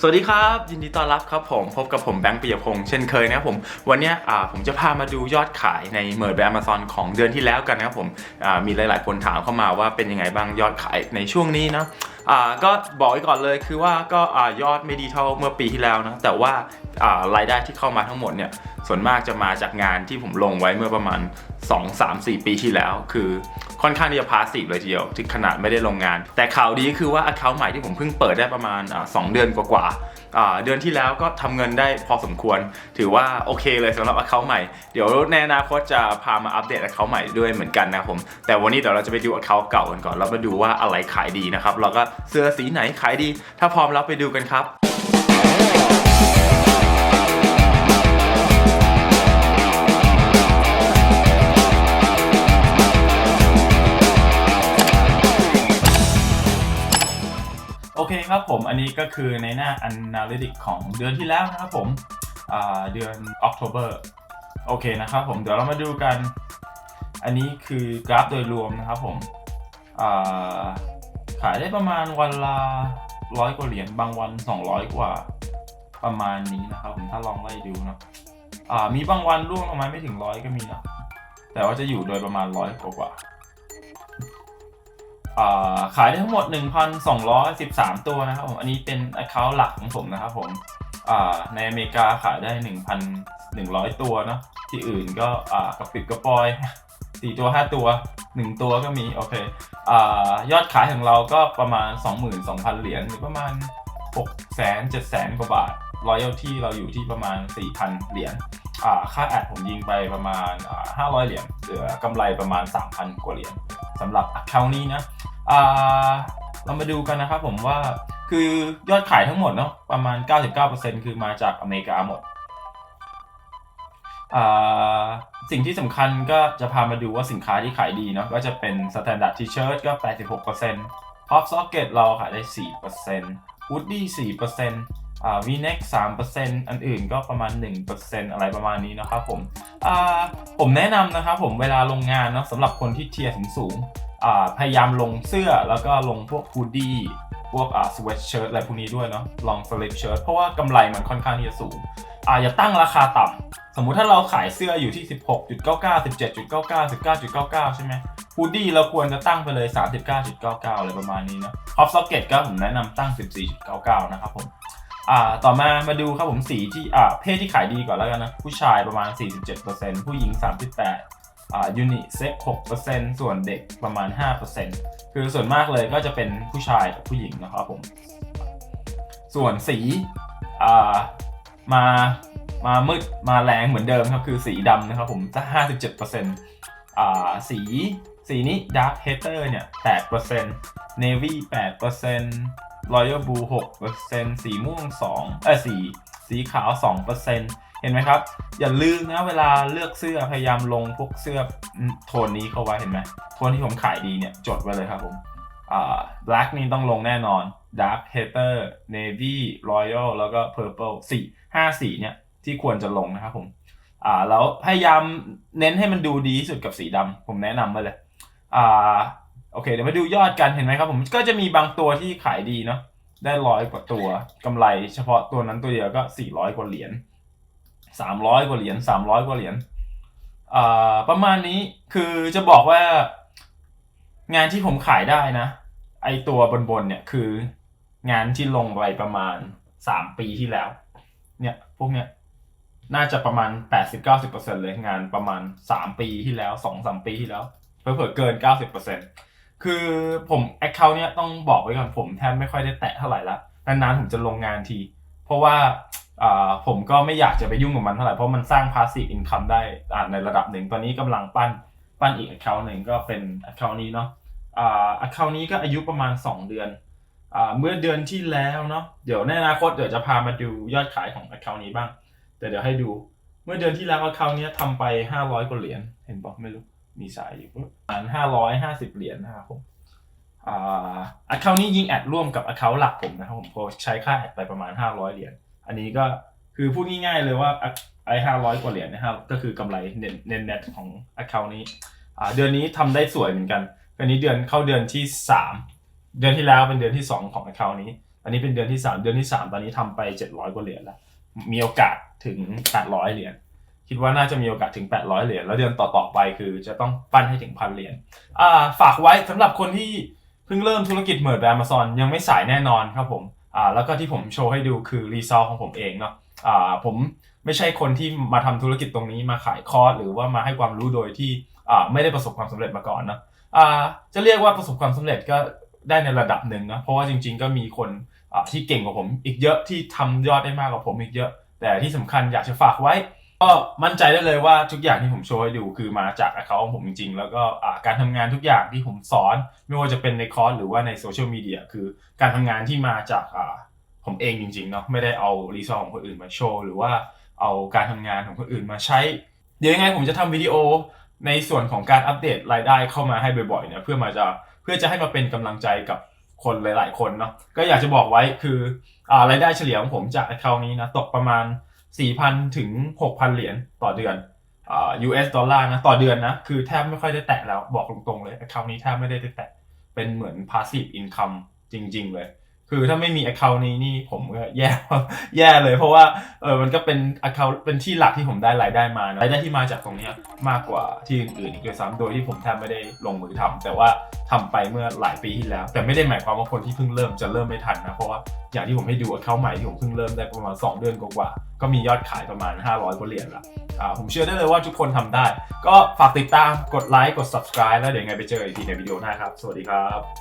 สวัสดีครับ ยินดีต้อนรับครับผมพบกับผมแบงค์ปิยพงษ์เช่นเคยนะครับผมวันนี้อ่าผมจะพามาดูยอดขายในเมอร์แบมซอนของเดือนที่แล้วกันนะครับผมอ่ามีหลาย ๆ คนถามเข้ามาว่าเป็นยังไงบ้างยอดขายในช่วงนี้นะอ่าก็บอกไว้ก่อนเลยคือว่าก็ยอดไม่ดีเท่าเมื่อปีที่แล้วนะแต่ว่ารายได้ที่เข้ามาทั้งหมดเนี่ย ส่วนมากจะมาจากงานที่ผมลงไว้เมื่อประมาณ 2 3 4 ปีที่แล้ว คือค่อนข้างที่จะพาสซีฟเลยทีเดียวถึงขนาดไม่ได้ลงงาน แต่ข่าวดีคือว่า Account ใหม่ที่ผมเพิ่งเปิดได้ประมาณอ่าสองเดือนกว่าเดือนที่แล้วก็ทำเงินได้พอสมควร ถือว่าโอเคเลยสำหรับ Account ใหม่ เดี๋ยวในอนาคตจะพามาอัปเดต Account ใหม่ด้วยเหมือนกันนะครับผม แต่วันนี้เดี๋ยวเราจะไปดู Account เก่ากันก่อนแล้วมาดูว่าอะไรขายดีนะครับแล้วก็เสื้อสีไหนขายดี ถ้าพร้อมแล้วไปดูกันครับ ครับผม อันนี้ก็คือในหน้า Analytic ของเดือนที่แล้วนะครับผมเดือน October โอเคนะครับผม เดี๋ยวเรามาดูกัน อันนี้คือกราฟโดยรวมนะครับผมขายได้ประมาณวันละร้อยกว่าเหรียญบางวัน 200 กว่าประมาณนี้นะครับผมถ้าลองไล่ดูเนอะมีบางวันร่วงลงมาไม่ถึงร้อยก็มีนะแต่ว่าจะอยู่โดยประมาณร้อยกว่า ขายได้ทั้งหมด 1,213 ตัวนะครับผมอันนี้เป็น account หลักของผมนะครับผมในอเมริกาขายได้ 1,100 ตัวเนอะที่อื่นก็กระปิดกระปอย4ตัว5ตัว1ตัวก็มีโอเคอยอดขายของเราก็ประมาณ 22,000 เหรียญหรือประมาณ6 0 0 0 0 7 0 0 0กว่าบาท royalty เราอยู่ที่ประมาณ 4,000 เหรียญค่าแอดผมยิงไปประมาณ 500 เหรียญเหลือกำไรประมาณ 3,000 กว่าเหรียญ สำหรับ account นี้นะเรามาดูกันนะครับผมว่าคือยอดขายทั้งหมดเนาะประมาณ 99%คือมาจากอเมริกาหมด สิ่งที่สำคัญก็จะพามาดูว่าสินค้าที่ขายดีเนาะก็จะเป็น Standard T-shirt ก็ 86% Pop Socket เราขายได้ 4% Woody 4% อ่า V-neck 3%อันอื่นก็ประมาณ1%อะไรประมาณนี้นะครับผมผมแนะนำนะครับผมเวลาลงงานเนาะสำหรับคนที่เทียร์สูงๆอ่าพยายามลงเสื้อแล้วก็ลงพวกฮูดดี้พวกอ่าสเวตเชิ้ตอะไรพวกนี้ด้วยเนาะลองสลิปเชิ้ตเพราะว่ากำไรมันค่อนข้างที่จะสูงอ่าอย่าตั้งราคาต่ำสมมุติถ้าเราขายเสื้ออยู่ที่ 16.99 17.99 19.99 ใช่ไหมฮูดดี้เราควรจะตั้งไปเลย 39.99 อะไรประมาณนี้นะออฟซ็อกเก็ตก็ผมแนะนำตั้ง 14.99 นะครับผม อ่าต่อมามาดูครับผมสีที่อ่าเพศที่ขายดีก่อนแล้วกันนะ ผู้ชายประมาณ 47%ผู้หญิง 38อ่ายูนิเซ็ก6%ส่วนเด็กประมาณ 5%คือส่วนมากเลยก็จะเป็นผู้ชายกับผู้หญิงนะครับผม ส่วนสีอ่ามามามืดมาแรงเหมือนเดิมครับคือสีดำนะครับผมจะ57%อ่าสีสีนี้ Dark Hater เนี่ย 8% Navy 8% Royal Blue 6%สีม่วง2เออสีสีขาว2%เปอร์เซ็นต์เห็นไหมครับ อย่าลืมนะเวลาเลือกเสื้อพยายามลงพวกเสื้อโทนนี้เข้าไว้เห็นไหมโทนที่ผมขายดีเนี่ย จดไว้เลยครับผมอ่า black นี่ต้องลงแน่นอน dark hater navy royal แล้วก็ purple สี่ห้าสีเนี่ย ที่ควรจะลงนะครับผมอ่าแล้วพยายามเน้นให้มันดูดีที่สุดกับสีดำผมแนะนำไว้เลยอ่า โอเคเดี๋ยวมาดูยอดกันเห็นไหมครับผมก็จะมีบางตัวที่ขายดีเนาะได้ร้อยกว่าตัวกำไร เฉพาะตัวนั้นตัวเดียวก็400กว่าเหรียญสามร้อยกว่าเหรียญสามร้อยกว่าเหรียญอ่าประมาณนี้คือจะบอกว่างานที่ผมขายได้นะ ไอตัวบนๆเนี่ยคืองานที่ลงไปประมาณสามปีที่แล้ว เนี่ยพวกเนี้ยน่าจะประมาณ 80-90%เลยงานประมาณ 3 ปีที่แล้ว 2-3 ปีที่แล้วเพิ่เกิน 90% คือผมแอคเคาท์เนี้ยต้องบอกไว้ก่อนผมแทบไม่ค่อยได้แตะเท่าไหร่ละนานๆผมจะลงงานที เพราะว่าอ่าผมก็ไม่อยากจะไปยุ่งกับมันเท่าไหร่เพราะมันสร้าง passive income ได้อ่าในระดับหนึ่งตอนนี้กำลังปั้นปั้นอีก account หนึ่งก็เป็น account นี้เนาะอ่า account นี้ก็อายุประมาณ 2 เดือนอ่าเมื่อเดือนที่แล้วเนาะเดี๋ยวในอนาคตเดี๋ยวจะพามาดูยอดขายของ account นี้บ้างแต่เดี๋ยวให้ดูเมื่อเดือนที่แล้ว account เนี้ทำไป 500กว่าเหรียญเห็นบอกไม่รู้ มีสายอยู่ประมาณ550เหรียญนะครับผมอ่า account นี้ยิงแอดร่วมกับ account หลักผมนะครับผมก็ใช้ค่าแอดไปประมาณ500เหรียญอันนี้ก็คือพูดง่ายๆเลยว่าไอ้ห้าร้อยกว่าเหรียญนะครับก็คือกำไรเน็ตเน็ตของ Account นี้อ่าเดือนนี้ทำได้สวยเหมือนกันอันนี้เดือนเข้าเดือนที่3เดือนที่แล้วเป็นเดือนที่2ของ Account นี้ อันนี้เป็นเดือนที่3เดือนที่3ตอนนี้ทำไป700กว่าเหรียญแล้วมีโอกาสถึง800เหรียญ คิดว่าน่าจะมีโอกาสถึง 800 เหรียญแล้วเดือนต่อๆไปคือจะต้องปั้นให้ถึงพันเหรียญฝากไว้สำหรับคนที่เพิ่งเริ่มธุรกิจเหมือนแบบ Amazon ยังไม่สายแน่นอนครับผมแล้วก็ที่ผมโชว์ให้ดูคือรีซอของผมเองเนาะผมไม่ใช่คนที่มาทำธุรกิจตรงนี้มาขายคอร์สหรือว่ามาให้ความรู้โดยที่ไม่ได้ประสบความสำเร็จมาก่อนเนาะจะเรียกว่าประสบความสำเร็จก็ได้ในระดับหนึ่งนะเพราะว่าจริง ๆ ก็มีคนที่เก่งกว่าผมอีกเยอะที่ทำยอดได้มากกว่าผมอีกเยอะ แต่ที่สำคัญอยากจะฝากไว้ ก็มั่นใจได้เลยว่าทุกอย่างที่ผมโชว์ให้ดูคือมาจากเขาของผมจริงๆ แล้วก็การทำงานทุกอย่างที่ผมสอน ไม่ว่าจะเป็นในคอร์สหรือว่าในโซเชียลมีเดียคือการทำงานที่มาจากผมเองจริงๆเนาะไม่ได้เอารีซอสของคนอื่นมาโชว์ หรือว่าเอาการทำงานของคนอื่นมาใช้ เดี๋ยวยังไงผมจะทำวิดีโอในส่วนของการอัปเดตรายได้เข้ามาให้บ่อยๆเนี่ยเพื่อมาจะเพื่อจะให้มาเป็นกำลังใจกับคนหลาย ๆ คนเนาะก็อยากจะบอกไว้คืออรายได้เฉลี่ยของผมจากแคานี้นะตกประมาณ 4,000 ถึง 6,000 เหรียญต่อเดือนอ่า US ดอลลาร์นะต่อเดือนนะ คือแทบไม่ค่อยได้แตะแล้วบอกตรงๆเลยคราวนี้แทบไม่ได้แตะเป็นเหมือน passive income จริง ๆ เลย คือถ้าไม่มี account นี้นี่ผมก็แย่แย่เลย เพราะว่าเออมันก็เป็น account เป็นที่หลักที่ผมได้รายได้มานะรายได้ที่มาจากตรงนี้มากกว่าที่อื่นๆอีกด้วยซ้ำโดยที่ผมแทบไม่ได้ลงมือทำแต่ว่าทำไปเมื่อหลายปีที่แล้ว แต่ไม่ได้หมายความว่าคนที่เพิ่งเริ่มจะเริ่มไม่ทันนะเพราะว่าอย่างที่ผมให้ดู account ใหม่ที่ผมเพิ่งเริ่มได้ประมาณ 2 เดือนกว่าก็มียอดขายประมาณ 500กว่าเหรียญละอ่าผมเชื่อได้เลยว่าทุกคนทำได้ ก็ฝากติดตามกดไลค์กด subscribe แล้วเดี๋ยวยังไงไปเจออีกทีในวิดีโอหน้าครับ สวัสดีครับ